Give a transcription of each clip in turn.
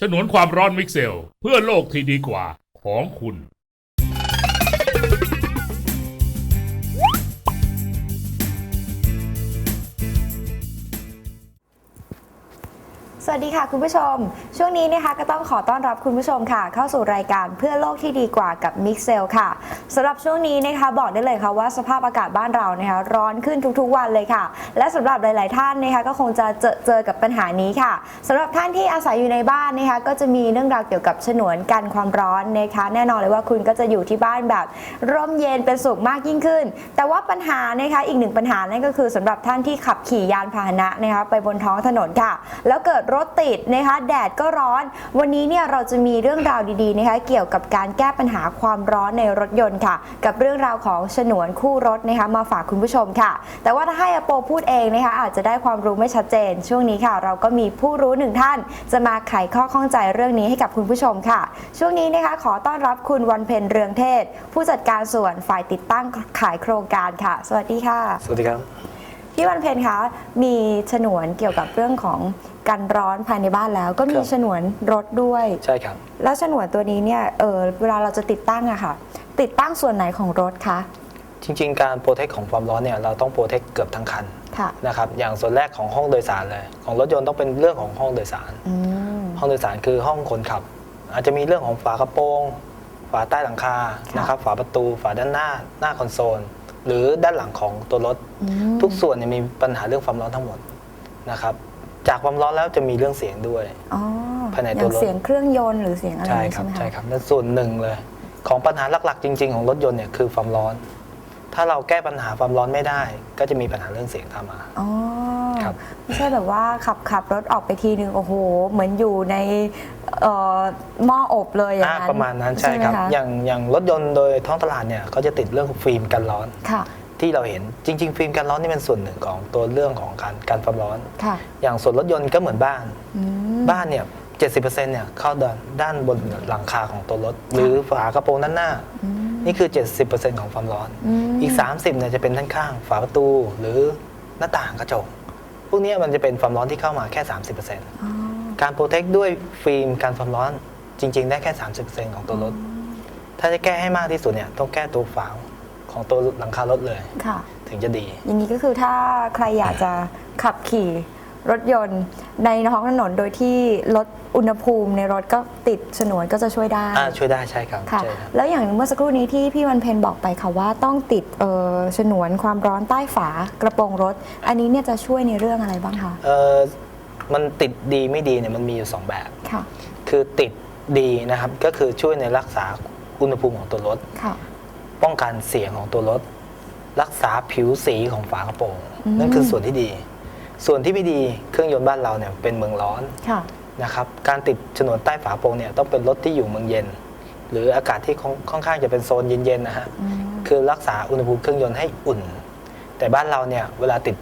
ฉนวนความร้อนมิกเซล เพื่อโลกที่ดีกว่าของคุณ สวัสดีค่ะคุณผู้ชมช่วงนี้นะคะก็ต้องขอต้อนรับคุณผู้ชมค่ะ เข้าสู่รายการเพื่อโลกที่ดีกว่ากับ Mix c e l ค่ะสำหรับช่วงนี้นะคะบอกได้เลยค่ะว่าสภาพอากาศบ้านเรานะคะร้อนขึ้นทุกๆวันเลยค่ะ และสำหรับหลาย ๆ ท่านนะคะก็คงจะเจอเจอกับปัญหานี้ค่ะสำหรับท่านที่อาศัยอยู่ในบ้านนะคะก็จะมีเรื่องราวเกี่ยวกับฉนวนกันความร้อนนะคะ แน่นอนเลยว่าคุณก็จะอยู่ที่บ้านแบบร่มเย็นเป็นสุขมากยิ่งขึ้น แต่ว่าปัญหานะคะอีกหนึ่งปัญหานั่นก็คือสำหรับท่านที่ขับขี่ยานพาหนะนะคะไปบนท้องถนนค่ะ แล้วเกิดรถติดนะคะแดดก็ร้อน วันนี้เนี่ยเราจะมีเรื่องราวดีๆนะคะเกี่ยวกับการแก้ปัญหาความร้อนในรถยนต์ค่ะ กับเรื่องราวของฉนวนคู่รถนะคะมาฝากคุณผู้ชมค่ะ แต่ว่าถ้าให้อโปพูดเองนะคะอาจจะได้ความรู้ไม่ชัดเจน ช่วงนี้ค่ะ เราก็มีผู้รู้หนึ่งท่าน จะมาไขข้อข้องใจเรื่องนี้ให้กับคุณผู้ชมค่ะ ช่วงนี้นะคะขอต้อนรับคุณวันเพ็ญเรืองเทศ ผู้จัดการส่วนฝ่ายติดตั้งขายโครงการค่ะ สวัสดีค่ะ สวัสดีครับ พี่วันเพ็ญคะมีฉนวนเกี่ยวกับเรื่องของ การร้อนภายในบ้านแล้ว ก็มีครับ ฉนวนรถด้วย ใช่ครับ แล้วฉนวนตัวนี้เนี่ยเออเวลาเราจะติดตั้งอะค่ะ ติดตั้งส่วนไหนของรถคะจริงๆ การโปรเทคของความร้อนเนี่ยเราต้องโปรเทคเกือบทั้งคันค่ะ นะครับอย่างส่วนแรกของห้องโดยสารเลย ของรถยนต์ต้องเป็นเรื่องของห้องโดยสาร อืม ห้องโดยสารคือห้องคนขับ อาจจะมีเรื่องของฝากระโปรง ฝาใต้หลังคาค่ะ นะครับฝาประตูฝาด้านหน้าหน้าคอนโซล หรือด้านหลังของตัวรถ อืมทุกส่วนเนี่ยมีปัญหาเรื่องความร้อนทั้งหมดนะครับ จากความร้อนแล้วจะมีเรื่องเสียงด้วย อ๋อภายในอตัวย่างรถเสียงเครื่องยนต์หรือเสียงอะไรใช่อย่างนี้ครัใช่ไหมคะบใช่ครับนั่นส่วนหนึ่งเลย ของปัญหาหลักๆ จริง ๆ ของรถยนต์เนี่ยคือความร้อน ถ้าเราแก้ปัญหาความร้อนไม่ได้ ก็จะมีปัญหาเรื่องเสียงตามมา อ๋อครับ ไม่ใช่แบบว่าขับขับรถออกไปทีนึงโอ้โห เหมือนอยู่ในเอ่อหม้ออบเลยอย่างอ่านั้นประมาณนั้นใช่ครับไหมะอย่างอย่างรถยนต์โดยท้องตลาดเนี่ยเขาจะติดเรื่องฟิล์มกันร้อน ค่ะ ที่เราเห็นจริง ๆ ฟิล์มกันร้อนนี่เป็นส่วนหนึ่งของตัวเรื่องของการการความร้อน ค่ะ อย่างส่วนรถยนต์ก็เหมือนบ้าน อืม บ้านเนี่ย70%เนี่ยเข้าด้านด้านบนหลังคาของตัวรถ หรือฝากระโปรงด้านหน้า อืม นี่คือ 70%ของความร้อน อืม อีก 30เนี่ยจะเป็นด้านข้าง ฝาประตู หรือหน้าต่างกระจก พวกเนี้ยมันจะเป็นความร้อนที่เข้ามาแค่ 30%อ๋อการโปรเทคด้วยฟิล์มการความร้อนจริง ๆ ได้แค่ 30%ของตัวรถ ถ้าจะแก้ให้มากที่สุดเนี่ยต้องแก้ตัวฝา ของตัวหลังคารถเลย ค่ะ ถึงจะดี อย่างนี้ก็คือถ้าใครอยากจะขับขี่รถยนต์ในท้องถนนโดยที่ลดอุณหภูมิในรถก็ติดฉนวนก็จะช่วยได้อ่าช่วยได้ใช่ครับค่ะ ใช่ครับ แล้วอย่างเมื่อสักครู่นี้ที่พี่วันเพ็ญบอกไปค่ะว่าต้องติดเอ่อฉนวนความร้อนใต้ฝากระโปรงรถ อันนี้เนี่ยจะช่วยในเรื่องอะไรบ้างคะเออมันติดดีไม่ดีเนี่ยมันมีอยู่2แบบ ค่ะคือติดดีนะครับก็คือช่วยในรักษาอุณหภูมิของตัวรถ ค่ะ ป้องกันเสียงของตัวรถ รักษาผิวสีของฝากระโปรง อืม นั่นคือส่วนที่ดี ส่วนที่ไม่ดีเครื่องยนต์บ้านเราเนี่ยเป็นเมืองร้อนค่ะ นะครับการติดฉนวนใต้ฝากระโปรงเนี่ยต้องเป็นรถที่อยู่เมืองเย็น หรืออากาศที่ค่อนค่อนข้างจะเป็นโซนเย็นๆนะฮะ อืม คือรักษาอุณหภูมิเครื่องยนต์ให้อุ่น แต่บ้านเราเนี่ยเวลาติด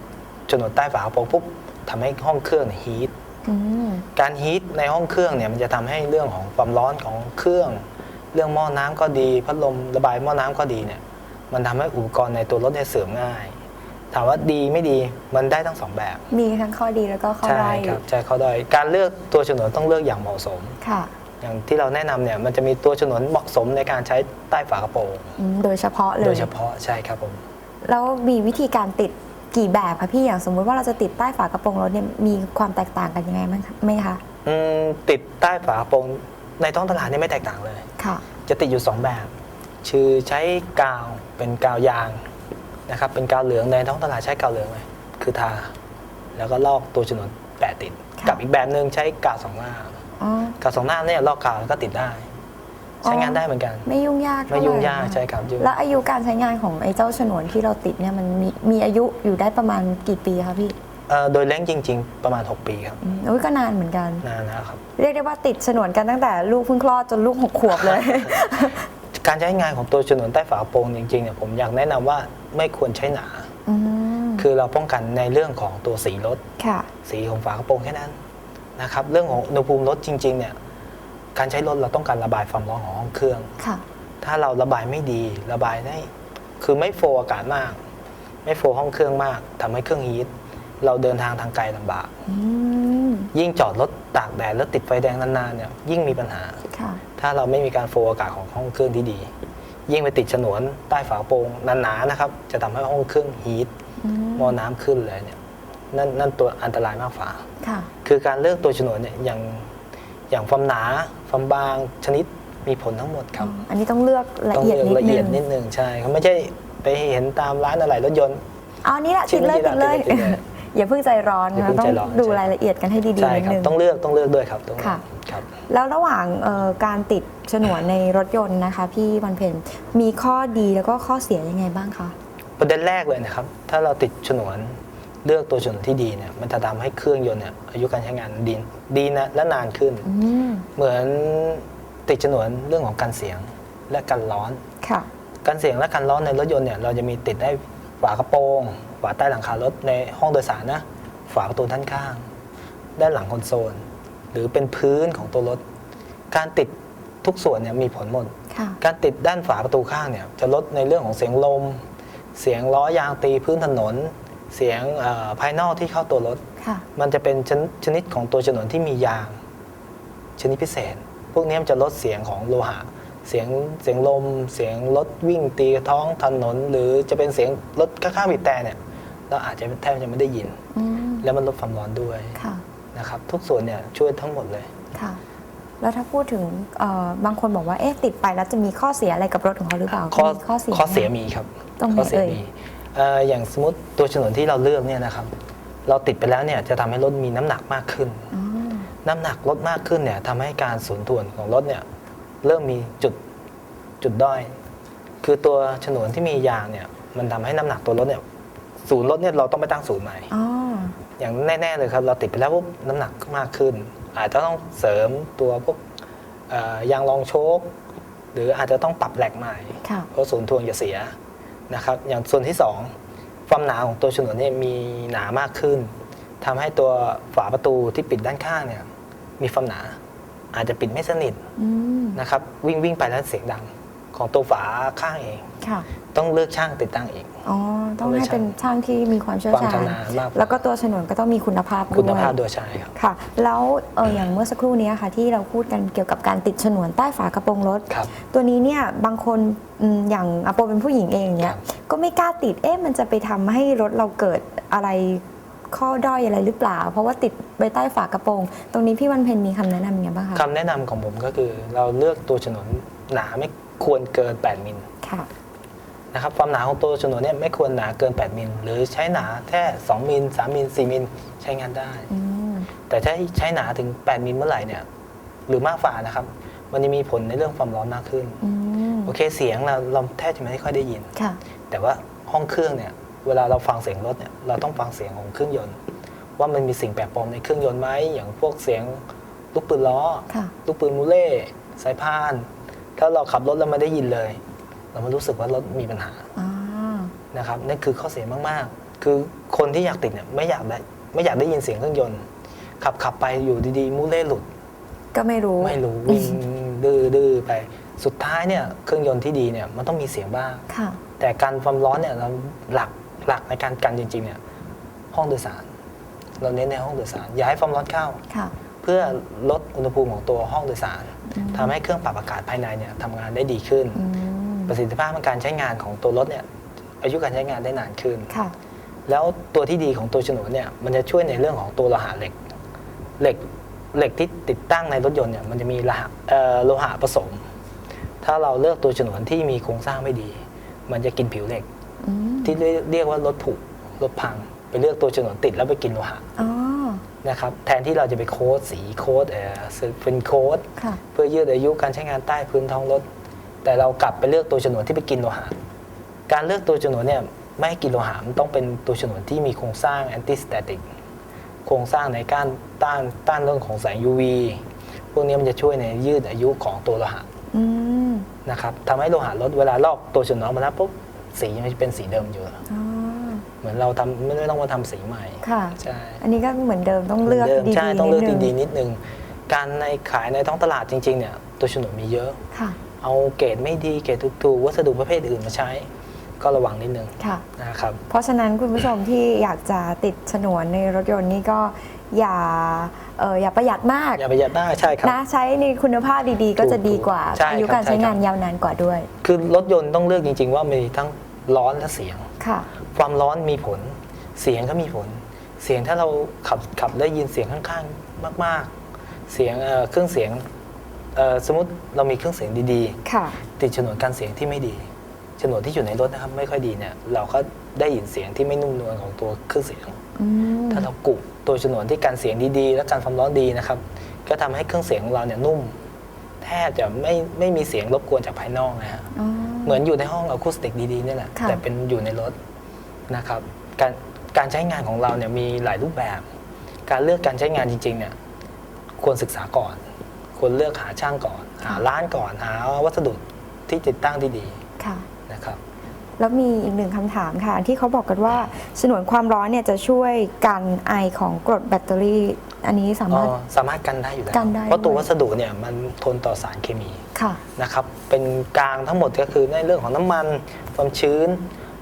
ฉนวนใต้ฝากระโปรงปุ๊บทำให้ห้องเครื่องฮีท อืม การฮีทในห้องเครื่องเนี่ยมันจะทำให้เรื่องของความร้อนของเครื่อง เรื่องหม้อน้ำก็ดีพัดลมระบายหม้อน้ำก็ดีเนี่ยมันทำให้อุปกรณ์ในตัวรถเนี่ยเสื่อมง่าย ถามว่าดีไม่ดีมันได้ทั้งสองแบบ มีทั้งข้อดีแล้วก็ข้อใช่ด้อยครับใช่เขาได้อยการเลือกตัวฉนวนต้องเลือกอย่างเหมาะสมค่ะอย่างที่เราแนะนำเนี่ยมันจะมีตัวฉนวนเหมาะสมในการใช้ใต้ฝากระโปรงอืมโดยเฉพาะเลยโดยเฉพาะใช่ครับผมแล้วมีวิธีการติดกี่แบบคะพี่อย่างสมมุติว่าเราจะติดใต้ฝากระโปรงรถเนี่ยมีความแตกต่างกันยังไงมั้งไหมคะอืมติดใต้ฝากระโปรง ในท้องตลาดนี่ไม่แตกต่างเลย ค่ะจะติดอยู่ 2 แบบ คือใช้กาวเป็นกาวยางนะครับ เป็นกาวเหลืองในท้องตลาดใช้กาวเหลืองเลย คือทา แล้วก็ลอกตัวฉนวนแปะติดค่ะกับอีกแบบหนึ่งใช้กาวสองหน้า อ๋อ กาวสองหน้าเนี่ยลอกกาวแล้วก็ติดได้ ใช้งานได้เหมือนกัน ไม่ยุ่งยากเท่ไม่หร่ยุ่งยากนะคะใช่ครับยุ่ง แล้วอายุการใช้งานของไอ้เจ้าฉนวนที่เราติดเนี่ยมันมีมีอายุอยู่ได้ประมาณกี่ปีคะพี่ เอ่อโดยแรงจริง ๆ ประมาณ 6 ปีครับ อืมอุ้ยก็นานเหมือนกัน นานนะครับ เรียกได้ว่าติดฉนวนกันตั้งแต่ลูกเพิ่งคลอดจนลูกหกขวบเลย การใช้งานของตัวฉนวนใต้ฝากระโปรงจริงๆเนี่ยผมอยากแนะนำว่าไม่ควรใช้หนา อืมคือเราป้องกันในเรื่องของตัวสีรถ ค่ะ สีของฝากระโปรงแค่นั้นนะครับเรื่องของอุณหภูมิรถจริงๆเนี่ยการใช้รถเราต้องการระบายความร้อนของห้องเครื่อง ค่ะ ถ้าเราระบายไม่ดีระบายได้ คือไม่โฟร์อากาศมาก ไม่โฟร์ห้องเครื่องมากทำให้เครื่องฮีท เราเดินทางทางไกลลำบากอืมยิ่งจอดรถตากแดดแล้วติดไฟแดงนานๆเนี่ยยิ่งมีปัญหาค่ะถ้าเราไม่มีการโฟลว์อากาศของห้องเครื่องที่ดี ยิ่งไปติดฉนวนใต้ฝาโปร่งหนาๆนะครับ จะทำให้ห้องเครื่องฮีทอืมหม้อน้ำขึ้นเลยเนี่ยนั่นนั่นตัวอันตรายมากฝ่าค่ะคือการเลือกตัวฉนวนเนี่ยอย่างอย่างความหนาความบางชนิดมีผลทั้งหมดครับ อันนี้ต้องเลือกละต้องเอียดเลือกนิดละเอียดนึนิงดนึงใช่ครับไม่ใช่ไปเห็นตามร้านอะไหล่รถยนต์เอาอันนี้แหละชิ้ตินดเลยนี้ติดเลยติดเลย อย่าเพิ่งใจร้อนอย่านะเพิ่งต้อใจงร้อนดูใช่ รายละเอียดกันให้ดีใช่ๆนิดครับนึง ต้องเลือกต้องเลือกด้วยครับต้องค่ะ ครับ แล้วระหว่างเอ่อการติดฉนวนในรถยนต์นะคะ พี่วันเพ็ญมีข้อดีแล้วก็ข้อเสียยังไงบ้างคะ ประเด็นแรกเลยนะครับ ถ้าเราติดฉนวนเลือกตัวฉนวนที่ดีเนี่ย มันจะทำให้เครื่องยนต์เนี่ยอายุการใช้งานดีดีนะและนานขึ้น อืมเหมือนติดฉนวนเรื่องของการเสียงและกันร้อน ค่ะ การเสียงและการร้อนในรถยนต์เนี่ยเราจะมีติดได้ ฝากระโปรงฝาใต้หลังคารถในห้องโดยสารนะ ฝาประตูด้านข้าง ด้านหลังคอนโซล หรือเป็นพื้นของตัวรถ การติดทุกส่วนเนี่ยมีผลหมดค่ะการติดด้านฝาประตูข้างเนี่ยจะลดในเรื่องของเสียงลม เสียงล้อยางตีพื้นถนน เสียงเอ่อภายนอกที่เข้าตัวรถค่ะมันจะเป็นชนชนิดของตัวฉนวนที่มียาง ชนิดพิเศษ พวกนี้มันจะลดเสียงของโลหะ เสียงเสียงลม เสียงรถวิ่งตีท้องถนน หรือจะเป็นเสียงรถข้างๆบีบแต่เนี่ยเราอาจจะแทบจะไม่ได้ยินอืมแล้วมันลดความร้อนด้วยค่ะนะครับ ทุกส่วนเนี่ยช่วยทั้งหมดเลยค่ะแล้วถ้าพูดถึงเอ่อบางคนบอกว่าเอ๊ะติดไปแล้วจะมีข้อเสียอะไรกับรถของเขาหรือเปล่าข้อมีข้อเสียข้อเสียไหมมีครับตรงไหนข้อเสียเอ่ยมีเอ่ออย่างสมมติตัวฉนวนที่เราเลือกเนี่ยนะครับ เราติดไปแล้วเนี่ยจะทำให้รถมีน้ำหนักมากขึ้นอ๋อน้ำหนักลดมากขึ้นเนี่ยทำให้การสูญถ่วนของรถเนี่ย เริ่มมีจุดจุดด้อย คือตัวฉนวนที่มียางเนี่ย มันทำให้น้ำหนักตัวรถเนี่ยศูนย์รถเนี่ยเราต้องไปตั้งศูนย์ใหม่อ๋ออย่างแน่ ๆ เลยครับ เราติดไปแล้วปุ๊บน้ำหนักมากขึ้น อาจจะต้องเสริมตัวพวกเอ่อยางรองโชคหรืออาจจะต้องปรับแหลกใหม่ค่ะเพราะศูนย์ทวงจะเสียนะครับอย่างส่วนที่สองความหนาของตัวฉนวนเนี่ยมีหนามากขึ้นทำให้ตัวฝาประตูที่ปิดด้านข้างเนี่ยมีความหนา อาจจะปิดไม่สนิทอืมนะครับ วิ่งวิ่งไปแล้วเสียงดัง ของตัวฝาข้างเองค่ะต้องเลือกช่างติดตั้งเองอ๋อต้องต้องเลยให้เป็นช่างที่มีความเชี่ยวความชาญชำนาญมากแล้วก็ตัวฉนวนก็ต้องมีคุณภาพด้วยคุณภาพโดยใช่ครับค่ะ แล้วเอออย่างเมื่อสักครู่นี้ค่ะ ที่เราพูดกันเกี่ยวกับการติดฉนวนใต้ฝากระโปรงรถครับตัวนี้เนี่ยบางคนอืมอย่างอาโปเป็นผู้หญิงเองเนี่คยรับก็ไม่กล้าติดเอ๊ะมันจะไปทำให้รถเราเกิดอะไร ข้อด้อยอะไรหรือเปล่า เพราะว่าติดไว้ใต้ฝากระโปรง ตรงนี้พี่วันเพ็ญมีคำแนะนำยังไงบ้างคะคำแนะนำของผมก็คือ เราเลือกตัวฉนวนหนาไม่ควรเกิน 8มิลค่ะนะครับความหนาของตัวฉนวนเนี่ยไม่ควรหนาเกิน 8มิลหรือใช้หนาแค่2มิล3มิล4มิลใช้งานได้อืมแต่ถ้าใช้หนาถึง 8มิลเมื่อไหร่เนี่ย หรือมากฝ่านะครับ มันจะมีผลในเรื่องความร้อนมากขึ้นอืมโอเคเสียงเราเราแทบจะไม่ค่อยได้ยินค่ะแต่ว่าห้องเครื่องเนี่ย เวลาเราฟังเสียงรถเนี่ยเราต้องฟังเสียงของเครื่องยนต์ ว่ามันมีสิ่งแปลกปลอมในเครื่องยนต์ไหมอย่างพวกเสียงลูกปืนล้อค่ะลูกปืนมูเล่สายพาน ถ้าเราขับรถแล้วไม่ได้ยินเลย เราไม่รู้สึกว่ารถมีปัญหาอ่านะครับนั่นคือข้อเสียมากๆ คือคนที่อยากติดเนี่ยไม่อยากได้ไม่อยากได้ยินเสียงเครื่องยนต์ ขับขับไปอยู่ดีๆมูเล่หลุด ก็ไม่รู้ไม่รู้วิ่งดื้อดื้อไปสุดท้ายเนี่ยเครื่องยนต์ที่ดีเนี่ยมันต้องมีเสียงบ้างค่ะแต่การความร้อนเนี่ยเราหลัก หลักในการกันจริงๆเนี่ยห้องโดยสาร เราเน้นในห้องโดยสาร อย่าให้ความร้อนเข้า ค่ะ เพื่อลดอุณหภูมิของตัวห้องโดยสารอืม ทำให้เครื่องปรับอากาศภายในเนี่ยทำงานได้ดีขึ้น อืมประสิทธิภาพในการใช้งานของตัวรถเนี่ยอายุการใช้งานได้นานขึ้น ค่ะ แล้วตัวที่ดีของตัวฉนวนเนี่ยมันจะช่วยในเรื่องของตัวโลหะเหล็ก เหล็กเหล็กที่ติดตั้งในรถยนต์เนี่ยมันจะมีโลหะเอ่อโลหะผสม ถ้าเราเลือกตัวฉนวนที่มีโครงสร้างไม่ดี มันจะกินผิวเหล็กอืม ที่เรียกว่ารถผุรถพัง ไปเลือกตัวฉนวนติดแล้วไปกินโลหะอ๋อนะครับแทนที่เราจะไปโค้ดสีโค้ดเอ่อเป็นโค้ดค่ะเพื่อยืดอายุการใช้งานใต้พื้นท้องรถ แต่เรากลับไปเลือกตัวฉนวนที่ไปกินโลหะการเลือกตัวฉนวนเนี่ยไม่ให้กินโลหะมันต้องเป็นตัวฉนวนที่มีโครงสร้างแอนติสแตติกโครงสร้างในการต้านต้านเรื่องของแสง UV พวกนี้มันจะช่วยในยืดอายุของตัวโลหะอืมนะครับทำให้โลหะลดเวลาลอกตัวฉนวนออกมาแล้วปุ๊บ สีมันจะเป็นสีเดิมอยู่ อ๋อเหมือนเราทำไม่ต้องมาทำสีใหม่ ค่ะ ใช่อันนี้ก็เหมือนเดิมต้องเลือกหมืนดิมดีๆใช่ต้องเลือกนินึดีๆนิดนึง การในขายในท้องตลาดจริง ๆ เนี่ย ตัวฉนวนมีเยอะ ค่ะ เอาเกรดไม่ดีเกรดถูกๆวัสดุประเภทอื่นมาใช้ ก็ระวังนิดนึงค่ะ นะครับ เพราะฉะนั้นคุณผู้ชมที่อยากจะติดฉนวนในรถยนต์นี่ก็อย่าเอออย่าประหยัดมากอย่าประหยัดได้ใช่ครับ นะใช้ในคุณภาพดีๆ ก็จะดีกว่าใช่อายุครับการใช้ใช่ครับ งานยาวนานกว่าด้วย คือรถยนต์ต้องเลือกจริง ๆ ว่ามีทั้ง ร้อนและเสียง ค่ะ ความร้อนมีผล เสียงก็มีผล เสียงถ้าเราขับขับได้ยินเสียงข้างๆ มาก ๆ เสียงเอ่อเครื่องเสียงเอ่อสมมติเรามีเครื่องเสียงดีค่ะ ๆ ติดฉนวนการเสียงที่ไม่ดีฉนวนที่อยู่ในรถนะครับไม่ค่อยดีเนี่ยเราก็ได้ยินเสียงที่ไม่นุ่มนวลของตัวเครื่องเสียง อืม ถ้าเรากุตัวฉนวนที่กันเสียงดีๆ และกันความร้อนดีนะครับ ก็ทำให้เครื่องเสียงของเราเนี่ยนุ่ม แทบจะไม่ไม่มีเสียงรบกวนจากภายนอกนะฮะ อ๋อ เหมือนอยู่ในห้องอะคูสติกดีๆนี่แหละ ค่ะแต่เป็นอยู่ในรถนะครับ การการใช้งานของเราเนี่ยมีหลายรูปแบบ การเลือกการใช้งานจริงๆเนี่ยควรศึกษาก่อน ควรเลือกหาช่างก่อน หาร้านก่อน หาวัสดุที่ติดตั้งที่ดีค่ะ นะครับ แล้วมีอีกหนึ่งคำถามค่ะ ที่เขาบอกกันว่าฉนวนความร้อนเนี่ยจะช่วยกันไอของกรดแบตเตอรี่ อันนี้สามารถอ๋อสามารถกันได้อยู่แล้วกันได้เพราะตัวด้วย วัสดุเนี่ยมันทนต่อสารเคมีค่ะ นะครับ เป็นกลางทั้งหมดก็คือในเรื่องของน้ำมันความชื้น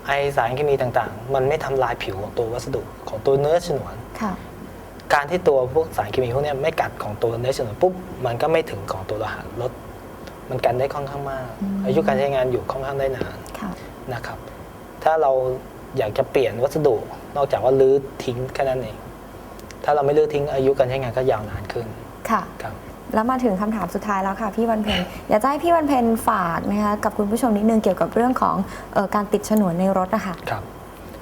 ไอสารเคมีต่างๆ มันไม่ทำลายผิวของตัววัสดุของตัวเนื้อฉนวน ค่ะ การที่ตัวพวกสารเคมีพวกเนี้ยไม่กัดของตัวเนื้อฉนวนปุ๊บมันก็ไม่ถึงของตัวโลหะรถ มันกันได้ค่อนข้างมากอืมอายุการใช้งานอยู่ค่อนข้างได้นานค่ะนะครับ ถ้าเราอยากจะเปลี่ยนวัสดุ นอกจากว่าลื้อทิ้งแค่นั้นเอง ถ้าเราไม่ลื้อทิ้งอายุการใช้งานก็ยาวนานขึ้น ค่ะครับแล้วมาถึงคำถามสุดท้ายแล้วค่ะพี่วันเพ็ญอยากจะให้พี่วันเพ็ญฝากนะคะกับคุณผู้ชมนิดนึงเกี่ยวกับเรื่องของเออการติดฉนวนในรถนะคะครับ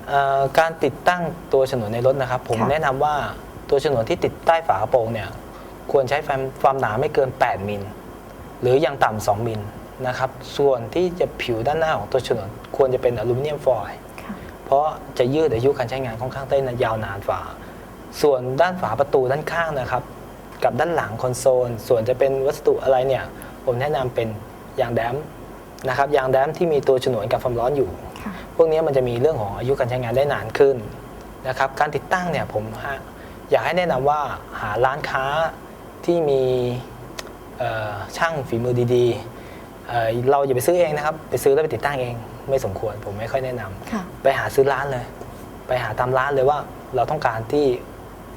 เอ่อการติดตั้งตัวฉนวนในรถนะครับ ผมค่ะแนะนำว่าตัวฉนวนที่ติดใต้ฝากระโปรงเนี่ยควรใช้ความความหนาไม่เกิน 8 มิล หรืออย่างต่ำ2มิลนะครับ ส่วนที่จะผิวด้านหน้าของตัวฉนวนควรจะเป็นอลูมิเนียมฟอยล์ค่ะเพราะจะยืดอายุการใช้งานค่อนข้างได้ยาวนานฝ่าส่วนด้านฝาประตูด้านข้างนะครับ กับด้านหลังคอนโซล ส่วนจะเป็นวัสดุอะไรเนี่ยผมแนะนำเป็นยางแดมนะครับยางแดมที่มีตัวฉนวนกับความร้อนอยู่ค่ะพวกนี้มันจะมีเรื่องของอายุการใช้งานได้นานขึ้นนะครับการติดตั้งเนี่ยผมฮะอยากให้แนะนำว่าหาร้านค้าที่มีเอ่อ ช่างฝีมือดีๆเอ่อเราอย่าไปซื้อเองนะครับ ไปซื้อแล้วไปติดตั้งเองไม่สมควรผมไม่ค่อยแนะนำค่ะไปหาซื้อร้านเลย ไปหาตามร้านเลยว่าเราต้องการที่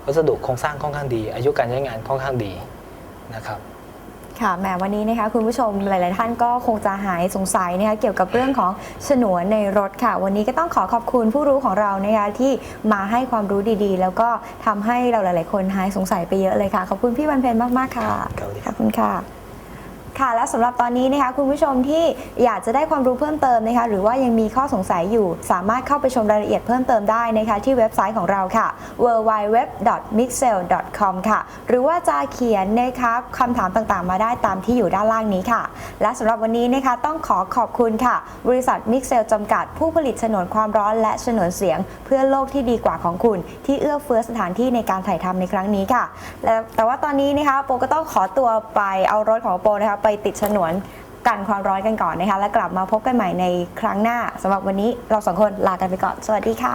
วัสดุโครงสร้างค่อนข้างดี อายุการใช้งานค่อนข้างดีนะครับ ค่ะแหมวันนี้นะคะคุณผู้ชมหลาย ๆ ท่านก็คงจะหายสงสัยนะคะเกี่ยวกับเรื่องของฉนวนในรถค่ะ วันนี้ก็ต้องขอขอบคุณผู้รู้ของเรานะคะที่มาให้ความรู้ดี ๆ แล้วก็ทำให้เราหลาย ๆ คนหายสงสัยไปเยอะเลยค่ะ ขอบคุณพี่วันเพ็ญมาก ๆ ค่ะครับขอบคุณค่ะ ค่ะ และสำหรับตอนนี้นะคะคุณผู้ชมที่อยากจะได้ความรู้เพิ่มเติมนะคะหรือว่ายังมีข้อสงสัยอยู่ สามารถเข้าไปชมรายละเอียดเพิ่มเติมได้นะคะที่เว็บไซต์ของเราค่ะ www.mixel.com ค่ะ หรือว่าจะเขียนนะคะคำถามต่างๆ มาได้ตามที่อยู่ด้านล่างนี้ค่ะ และสำหรับวันนี้นะคะต้องขอขอบคุณค่ะ บริษัท Mixel จำกัดผู้ผลิตฉนวนความร้อนและฉนวนเสียง เพื่อโลกที่ดีกว่าของคุณ ที่เอื้อเฟื้อสถานที่ในการถ่ายทำในครั้งนี้ค่ะและแต่ว่าตอนนี้นะคะโปก็ต้องขอตัวไปเอารถของโปนะคะไปติดฉนวนกันความร้อนกันก่อนนะคะ แล้วกลับมาพบกันใหม่ในครั้งหน้าสำหรับวันนี้เราสองคนลากันไปก่อน สวัสดีค่ะ